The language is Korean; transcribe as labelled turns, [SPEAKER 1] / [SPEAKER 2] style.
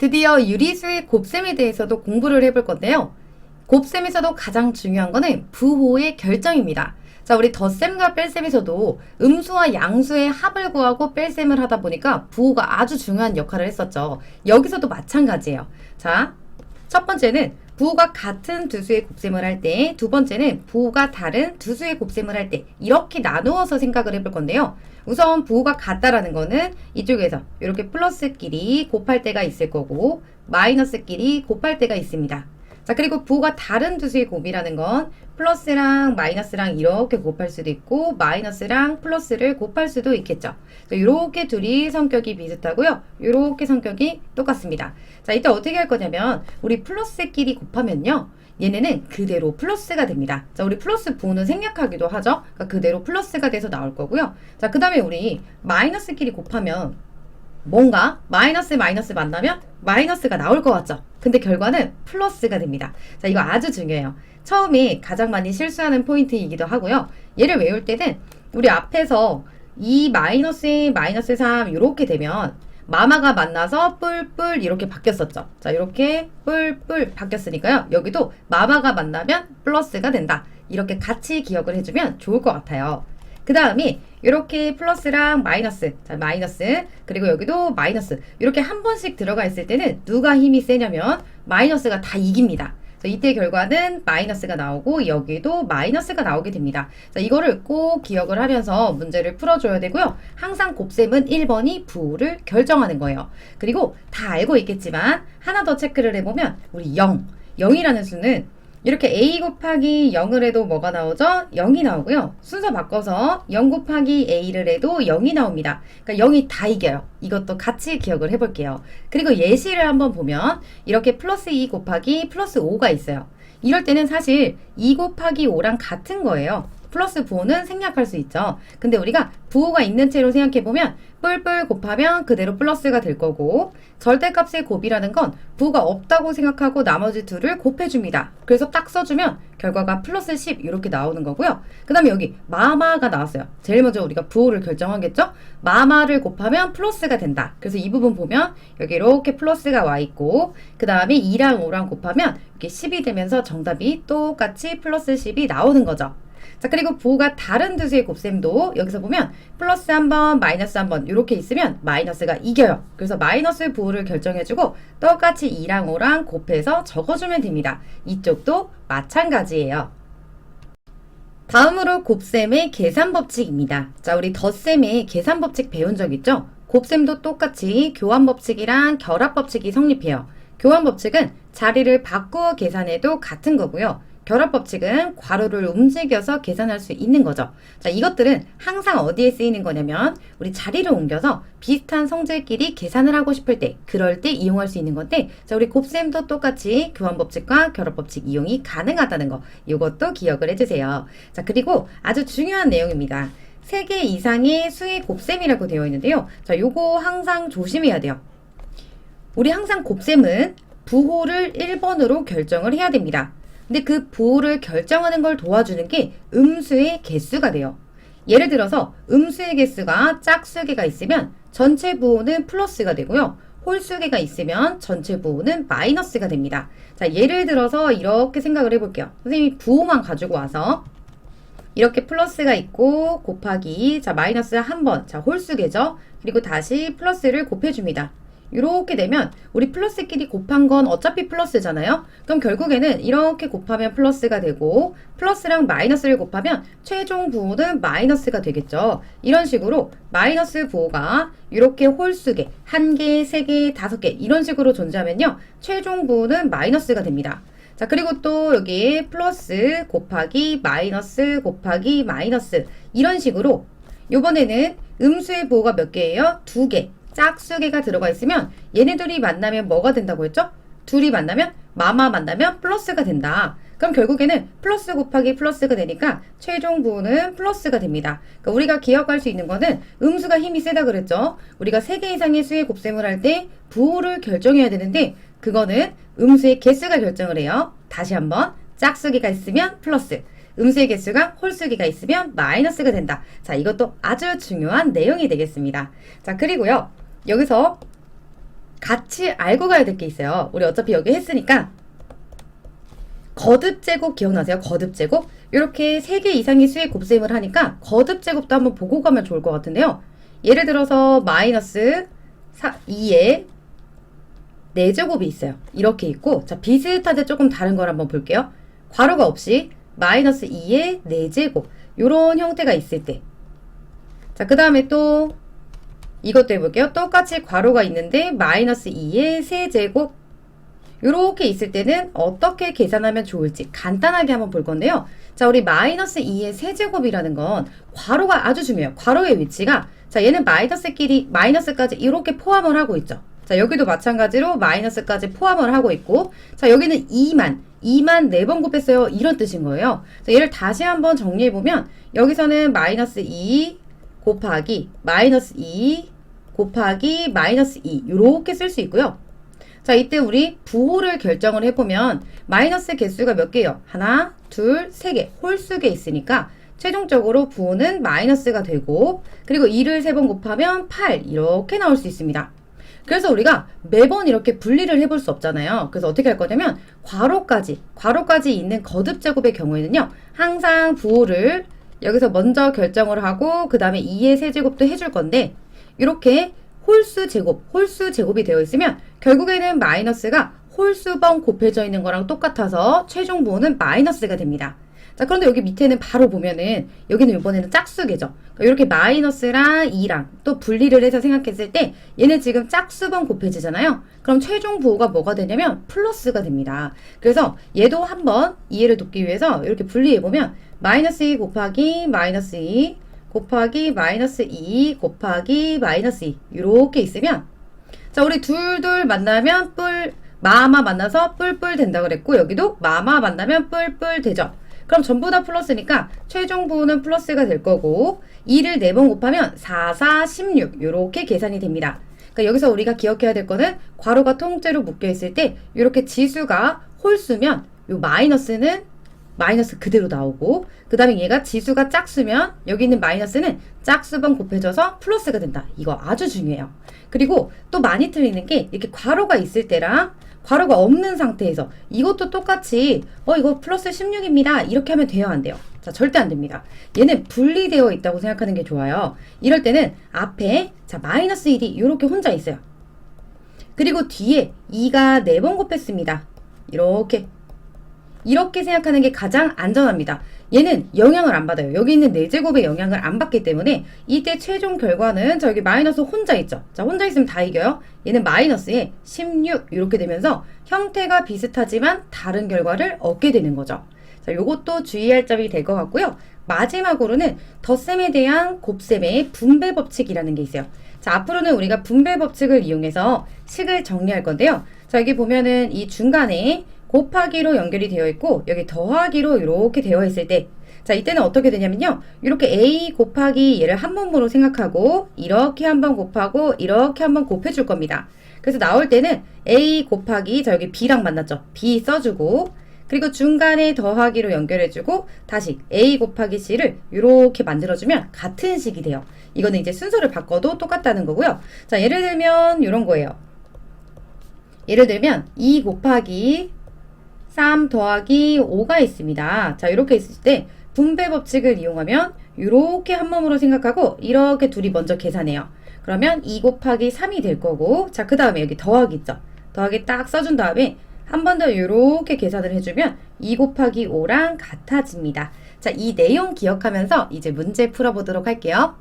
[SPEAKER 1] 드디어 유리수의 곱셈에 대해서도 공부를 해볼 건데요. 곱셈에서도 가장 중요한 거는 부호의 결정입니다. 자, 우리 덧셈과 뺄셈에서도 음수와 양수의 합을 구하고 뺄셈을 하다 보니까 부호가 아주 중요한 역할을 했었죠. 여기서도 마찬가지예요. 자, 첫 번째는 부호가 같은 두 수의 곱셈을 할 때, 두 번째는 부호가 다른 두 수의 곱셈을 할 때, 이렇게 나누어서 생각을 해볼 건데요. 우선 부호가 같다라는 거는 이쪽에서 이렇게 플러스끼리 곱할 때가 있을 거고, 마이너스끼리 곱할 때가 있습니다. 자, 그리고 부호가 다른 두 수의 곱이라는 건 플러스랑 마이너스랑 이렇게 곱할 수도 있고, 마이너스랑 플러스를 곱할 수도 있겠죠. 이렇게 둘이 성격이 비슷하고요. 이렇게 성격이 똑같습니다. 자, 이때 어떻게 할 거냐면, 우리 플러스끼리 곱하면요. 얘네는 그대로 플러스가 됩니다. 자, 우리 플러스 부호는 생략하기도 하죠. 그러니까 그대로 플러스가 돼서 나올 거고요. 자, 그 다음에 우리 마이너스끼리 곱하면 뭔가 마이너스 마이너스 만나면 마이너스가 나올 것 같죠? 근데 결과는 플러스가 됩니다. 자, 이거 아주 중요해요. 처음에 가장 많이 실수하는 포인트이기도 하고요. 얘를 외울 때는 우리 앞에서 2 마이너스 마이너스 3 이렇게 되면 마마가 만나서 뿔뿔 이렇게 바뀌었었죠. 자, 이렇게 뿔뿔 바뀌었으니까요. 여기도 마마가 만나면 플러스가 된다. 이렇게 같이 기억을 해주면 좋을 것 같아요. 그 다음에 이렇게 플러스랑 마이너스, 자 마이너스 그리고 여기도 마이너스 이렇게 한 번씩 들어가 있을 때는 누가 힘이 세냐면 마이너스가 다 이깁니다. 자, 이때 결과는 마이너스가 나오고 여기도 마이너스가 나오게 됩니다. 자, 이거를 꼭 기억을 하면서 문제를 풀어줘야 되고요. 항상 곱셈은 1번이 부호를 결정하는 거예요. 그리고 다 알고 있겠지만 하나 더 체크를 해보면 우리 0, 0이라는 수는 이렇게 a 곱하기 0을 해도 뭐가 나오죠? 0이 나오고요. 순서 바꿔서 0 곱하기 a를 해도 0이 나옵니다. 그러니까 0이 다 이겨요. 이것도 같이 기억을 해볼게요. 그리고 예시를 한번 보면 이렇게 플러스 2 곱하기 플러스 5가 있어요. 이럴 때는 사실 2 곱하기 5랑 같은 거예요. 플러스 부호는 생략할 수 있죠. 근데 우리가 부호가 있는 채로 생각해보면 뿔뿔 곱하면 그대로 플러스가 될 거고 절대값의 곱이라는 건 부호가 없다고 생각하고 나머지 둘을 곱해줍니다. 그래서 딱 써주면 결과가 플러스 10 이렇게 나오는 거고요. 그 다음에 여기 마마가 나왔어요. 제일 먼저 우리가 부호를 결정하겠죠? 마마를 곱하면 플러스가 된다. 그래서 이 부분 보면 여기 이렇게 플러스가 와 있고 그 다음에 2랑 5랑 곱하면 이렇게 10이 되면서 정답이 똑같이 플러스 10이 나오는 거죠. 자, 그리고 부호가 다른 두 수의 곱셈도 여기서 보면 플러스 한 번, 마이너스 한 번 이렇게 있으면 마이너스가 이겨요. 그래서 마이너스 부호를 결정해주고 똑같이 2랑 5랑 곱해서 적어주면 됩니다. 이쪽도 마찬가지예요. 다음으로 곱셈의 계산 법칙입니다. 자, 우리 덧셈의 계산 법칙 배운 적 있죠? 곱셈도 똑같이 교환 법칙이랑 결합 법칙이 성립해요. 교환 법칙은 자리를 바꾸어 계산해도 같은 거고요. 결합 법칙은 괄호를 움직여서 계산할 수 있는 거죠. 자, 이것들은 항상 어디에 쓰이는 거냐면 우리 자리를 옮겨서 비슷한 성질끼리 계산을 하고 싶을 때, 그럴 때 이용할 수 있는 건데, 자, 우리 곱셈도 똑같이 교환 법칙과 결합 법칙 이용이 가능하다는 거, 이것도 기억을 해주세요. 자, 그리고 아주 중요한 내용입니다. 3개 이상의 수의 곱셈이라고 되어 있는데요. 자, 요거 항상 조심해야 돼요. 우리 항상 곱셈은 부호를 1번으로 결정을 해야 됩니다. 근데 그 부호를 결정하는 걸 도와주는 게 음수의 개수가 돼요. 예를 들어서 음수의 개수가 짝수 개가 있으면 전체 부호는 플러스가 되고요. 홀수 개가 있으면 전체 부호는 마이너스가 됩니다. 자, 예를 들어서 이렇게 생각을 해볼게요. 선생님이 부호만 가지고 와서 이렇게 플러스가 있고 곱하기 자 마이너스 한 번 자 홀수계죠 그리고 다시 플러스를 곱해줍니다 이렇게 되면 우리 플러스끼리 곱한 건 어차피 플러스잖아요 그럼 결국에는 이렇게 곱하면 플러스가 되고 플러스랑 마이너스를 곱하면 최종 부호는 마이너스가 되겠죠 이런 식으로 마이너스 부호가 이렇게 홀수계 한 개, 세 개, 다섯 개 이런 식으로 존재하면요 최종 부호는 마이너스가 됩니다 자, 그리고 또 여기 플러스 곱하기 마이너스 곱하기 마이너스 이런 식으로 요번에는 음수의 부호가 몇 개예요? 두 개. 짝수개가 들어가 있으면 얘네들이 만나면 뭐가 된다고 했죠? 둘이 만나면 마마 만나면 플러스가 된다. 그럼 결국에는 플러스 곱하기 플러스가 되니까 최종 부호는 플러스가 됩니다. 그러니까 우리가 기억할 수 있는 거는 음수가 힘이 세다 그랬죠. 우리가 세 개 이상의 수의 곱셈을 할 때 부호를 결정해야 되는데 그거는 음수의 개수가 결정을 해요. 다시 한번 짝수기가 있으면 플러스 음수의 개수가 홀수기가 있으면 마이너스가 된다. 자, 이것도 아주 중요한 내용이 되겠습니다. 자, 그리고요. 여기서 같이 알고 가야 될 게 있어요. 우리 어차피 여기 했으니까 거듭 제곱 기억나세요? 거듭 제곱? 이렇게 3개 이상의 수의 곱셈을 하니까 거듭 제곱도 한번 보고 가면 좋을 것 같은데요. 예를 들어서 마이너스 2에 4제곱이 있어요. 이렇게 있고 자 비슷한데 조금 다른 걸 한번 볼게요. 괄호가 없이 마이너스 2에 4제곱 이런 형태가 있을 때 자, 그 다음에 또 이것도 해볼게요. 똑같이 괄호가 있는데 마이너스 2의 세제곱 이렇게 있을 때는 어떻게 계산하면 좋을지 간단하게 한번 볼 건데요. 자, 우리 마이너스 2의 세제곱이라는 건 괄호가 아주 중요해요. 괄호의 위치가 자, 얘는 마이너스끼리 마이너스까지 이렇게 포함을 하고 있죠. 자, 여기도 마찬가지로 마이너스까지 포함을 하고 있고 자, 여기는 2만 2만 4번 곱했어요. 이런 뜻인 거예요. 자, 얘를 다시 한번 정리해 보면 여기서는 마이너스 2 곱하기 마이너스 2 곱하기 마이너스 2 이렇게 쓸 수 있고요. 자, 이때 우리 부호를 결정을 해보면 마이너스 개수가 몇 개요? 하나, 둘, 세 개. 홀수개 있으니까 최종적으로 부호는 마이너스가 되고 그리고 2를 세 번 곱하면 8 이렇게 나올 수 있습니다. 그래서 우리가 매번 이렇게 분리를 해볼 수 없잖아요. 그래서 어떻게 할 거냐면 괄호까지, 괄호까지 있는 거듭 제곱의 경우에는요. 항상 부호를 여기서 먼저 결정을 하고 그 다음에 2의 세제곱도 해줄 건데 이렇게 홀수 제곱, 홀수 제곱이 되어 있으면 결국에는 마이너스가 홀수번 곱해져 있는 거랑 똑같아서 최종 부호는 마이너스가 됩니다. 자, 그런데 여기 밑에는 바로 보면은 여기는 이번에는 짝수계죠. 그러니까 이렇게 마이너스랑 2랑 또 분리를 해서 생각했을 때 얘는 지금 짝수번 곱해지잖아요. 그럼 최종 부호가 뭐가 되냐면 플러스가 됩니다. 그래서 얘도 한번 이해를 돕기 위해서 이렇게 분리해 보면 마이너스 2 곱하기 마이너스 2 곱하기 마이너스 2 곱하기 마이너스 2 이렇게 있으면 자 우리 둘둘 만나면 뿔 마마 만나서 뿔뿔 된다 그랬고 여기도 마마 만나면 뿔뿔 되죠. 그럼 전부 다 플러스니까 최종 부호는 플러스가 될 거고 2를 4번 곱하면 4, 4, 16 이렇게 계산이 됩니다. 그러니까 여기서 우리가 기억해야 될 거는 괄호가 통째로 묶여 있을 때 이렇게 지수가 홀수면 요 마이너스는 마이너스 그대로 나오고 그 다음에 얘가 지수가 짝수면 여기 있는 마이너스는 짝수번 곱해져서 플러스가 된다. 이거 아주 중요해요. 그리고 또 많이 틀리는 게 이렇게 괄호가 있을 때랑 괄호가 없는 상태에서 이것도 똑같이 어 이거 플러스 16입니다. 이렇게 하면 돼요 안 돼요? 자 절대 안 됩니다. 얘는 분리되어 있다고 생각하는 게 좋아요. 이럴 때는 앞에 자 마이너스 1이 이렇게 혼자 있어요. 그리고 뒤에 2가 4번 곱했습니다. 이렇게 이렇게 생각하는 게 가장 안전합니다. 얘는 영향을 안 받아요. 여기 있는 4제곱의 영향을 안 받기 때문에 이때 최종 결과는 저기 마이너스 혼자 있죠. 자, 혼자 있으면 다 이겨요. 얘는 마이너스에 16 이렇게 되면서 형태가 비슷하지만 다른 결과를 얻게 되는 거죠. 자, 요것도 주의할 점이 될 것 같고요. 마지막으로는 덧셈에 대한 곱셈의 분배 법칙이라는 게 있어요. 자, 앞으로는 우리가 분배 법칙을 이용해서 식을 정리할 건데요. 자, 여기 보면은 이 중간에 곱하기로 연결이 되어 있고 여기 더하기로 이렇게 되어 있을 때 자, 이때는 어떻게 되냐면요. 이렇게 a 곱하기 얘를 한 번으로 생각하고 이렇게 한 번 곱하고 이렇게 한 번 곱해 줄 겁니다. 그래서 나올 때는 a 곱하기 자 여기 b랑 만났죠. b 써주고 그리고 중간에 더하기로 연결해주고 다시 a 곱하기 c를 이렇게 만들어주면 같은 식이 돼요. 이거는 이제 순서를 바꿔도 똑같다는 거고요. 자 예를 들면 이런 거예요. 예를 들면 2 곱하기 3 더하기 5가 있습니다. 자, 이렇게 있을 때 분배 법칙을 이용하면 이렇게 한 몸으로 생각하고 이렇게 둘이 먼저 계산해요. 그러면 2 곱하기 3이 될 거고 자, 그 다음에 여기 더하기 있죠. 더하기 딱 써준 다음에 한 번 더 이렇게 계산을 해주면 2 곱하기 5랑 같아집니다. 자, 이 내용 기억하면서 이제 문제 풀어보도록 할게요.